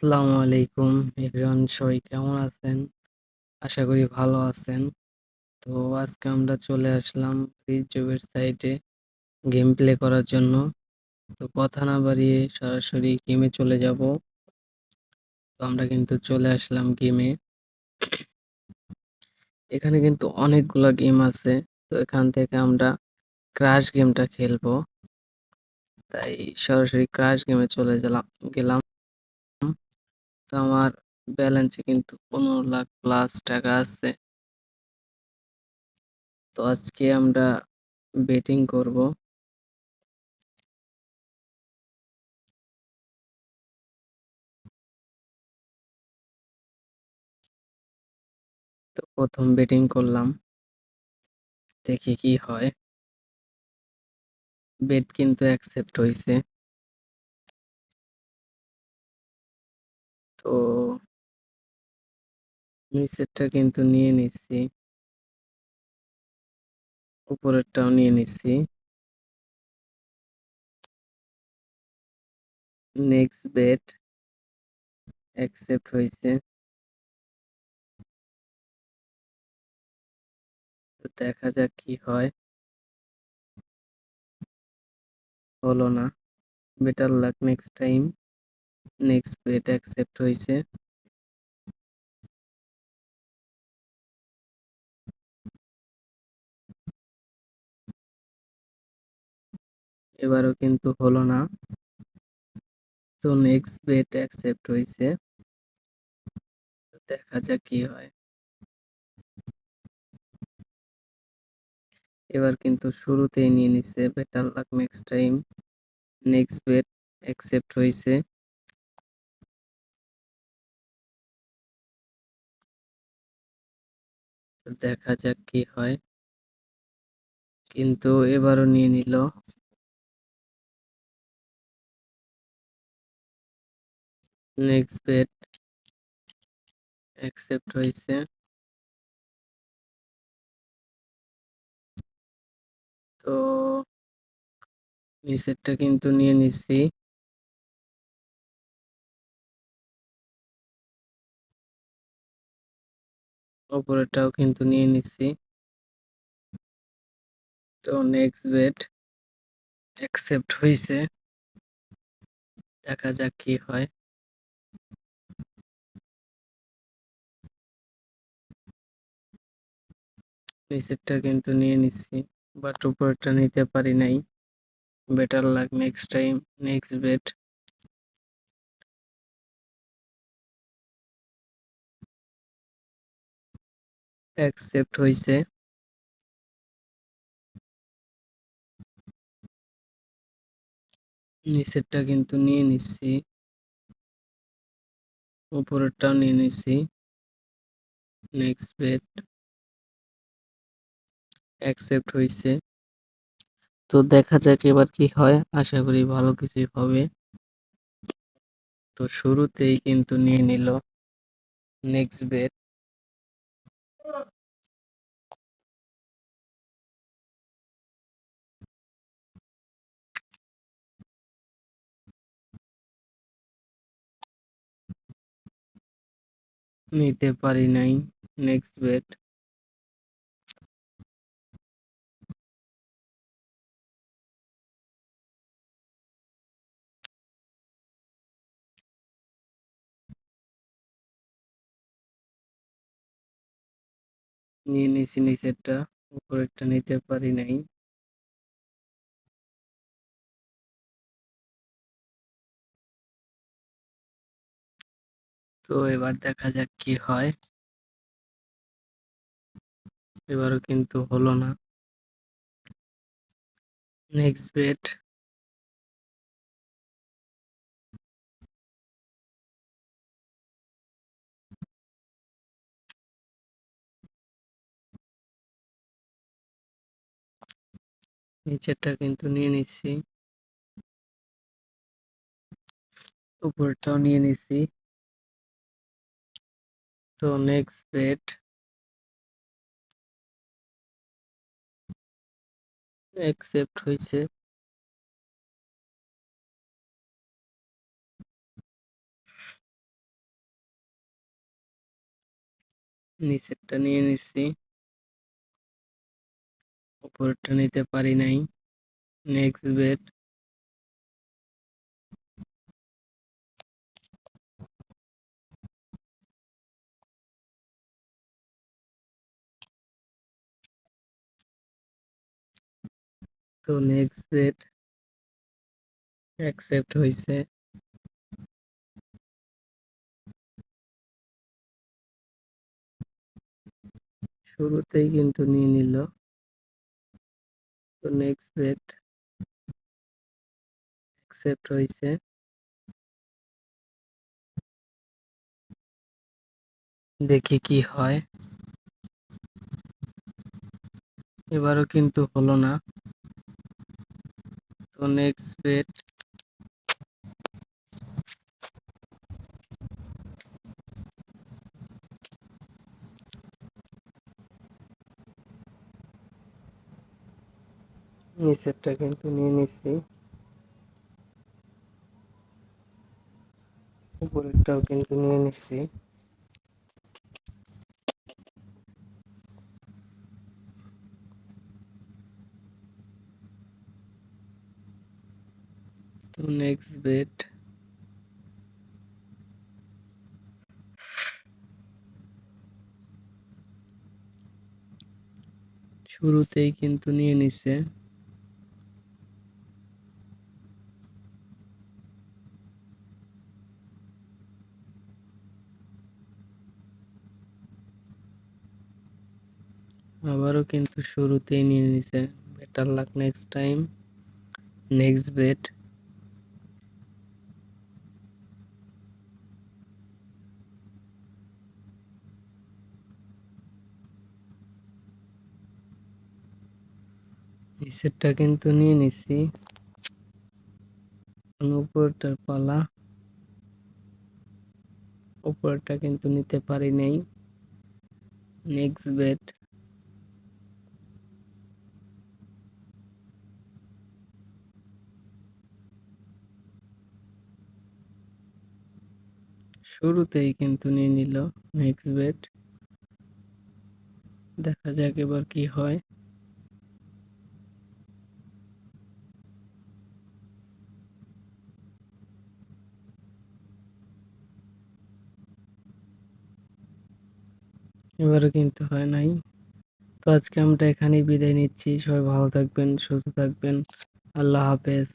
আসসালামু আলাইকুম এভরিওয়ান সবাই কেমন আছেন? আশা করি ভালো আছেন। তো আজকে আমরা চলে আসলাম রিজবের সাইটে গেম প্লে করার জন্য। তো কথা না বাড়িয়ে সরাসরি গেমে চলে যাব। তো আমরা কিন্তু চলে আসলাম গেমে এখানে কিন্তু অনেকগুলো গেম আছে। তো এখান থেকে আমরা ক্রাশ গেমটা খেলব। তাই সরাসরি ক্রাশ গেমে চলে গেলাম গেলাম। তো আমার ব্যালেন্সে কিন্তু পনেরো লাখ প্লাস টাকা আছে। তো আজকে আমরা বেটিং করব। তো প্রথম বেটিং করলাম। দেখি কি হয়। বেট কিন্তু অ্যাকসেপ্ট হয়েছে তো নিচেরটা কিন্তু নিয়ে নিচ্ছি। উপরেরটাও নিয়ে নিচ্ছি। নেক্সট বেট অ্যাকসেপ্ট হয়েছে। দেখা যাক কি হয়। হলো না। Better luck next time next bet accept হয়েছে এবারও কিন্তু হলো না। তো নেক্সট বেট অ্যাকসেপ্ট হয়েছে দেখা যাক কি হয়। এবার কিন্তু শুরুতেই নিয়ে নিচ্ছে better luck next time next bet accept হয়েছে দেখা যাক কি হয়। কিন্তু এবারও নিয়ে নিল। নেক্সট বেট অ্যাকসেপ্ট হয়েছে। তো নিচেরটা কিন্তু নিয়ে নিচ্ছি। উপরেরটাও কিন্তু নিয়ে নিচ্ছি। তো নেক্সট বেট অ্যাকসেপ্ট হয়েছে দেখা যাক কি হয়। নিচেরটা কিন্তু নিয়ে নিচ্ছি বাট উপরেরটা নিতে পারি নাই। Better luck next time next bet accept হয়েছে নিচেরটা কিন্তু নিয়ে নিচ্ছি। উপরেরটাও নিয়ে নিচ্ছি। নেক্সট বেট অ্যাকসেপ্ট হয়েছে তো দেখা যাক এবার কি হয়। আশা করি ভালো কিছুই হবে। তো শুরুতেই কিন্তু নিয়ে নিল। নেক্সট বেট নিতে পারি নাই। নেক্সট বেট নিয়ে নিছি নিচেরটা। উপরেরটা নিতে পারি নাই। তো এবার দেখা যাক কি হয়। এবারও কিন্তু হলো না। নেক্সট বেট নিচেরটা কিন্তু নিয়ে নিচ্ছি। উপরটাও নিয়ে নিচ্ছি। তো নেক্সট বেড অ্যাকসেপ্ট হয়েছে। নিচেরটা নিয়ে নিচ্ছি। উপরটা নিতে পারি নাই। নেক্সট বেড তো নেক্সট বেট অ্যাকসেপ্ট হয়েছে শুরুতেই কিন্তু নিয়ে নিল। তো নেক্সট বেট অ্যাকসেপ্ট হয়েছে দেখি কি হয়। এবারও কিন্তু হলো না। তো নেক্সট বেট নিচেরটা কিন্তু নিয়ে নিচ্ছি। উপরেরটাও কিন্তু নিয়ে নিচ্ছি তো নেক্সট বেট শুরুতেই কিন্তু নিয়ে নিছে আবারও কিন্তু শুরুতেই নিয়ে নিছে better luck next time next bet নিচেরটা কিন্তু নিয়ে নিছি। উপরটার পালা। উপরটা কিন্তু নিতে পারি নাই। নেক্সট বেট শুরুতেই কিন্তু নিয়ে নিল নেক্সট বেট দেখা যাক এবার কি হয়। এবারও কিন্তু হয় নাই। তো আজকে আমরা এখানেই বিদায় নিচ্ছি। সবাই ভালো থাকবেন, সুস্থ থাকবেন। আল্লাহ হাফেজ।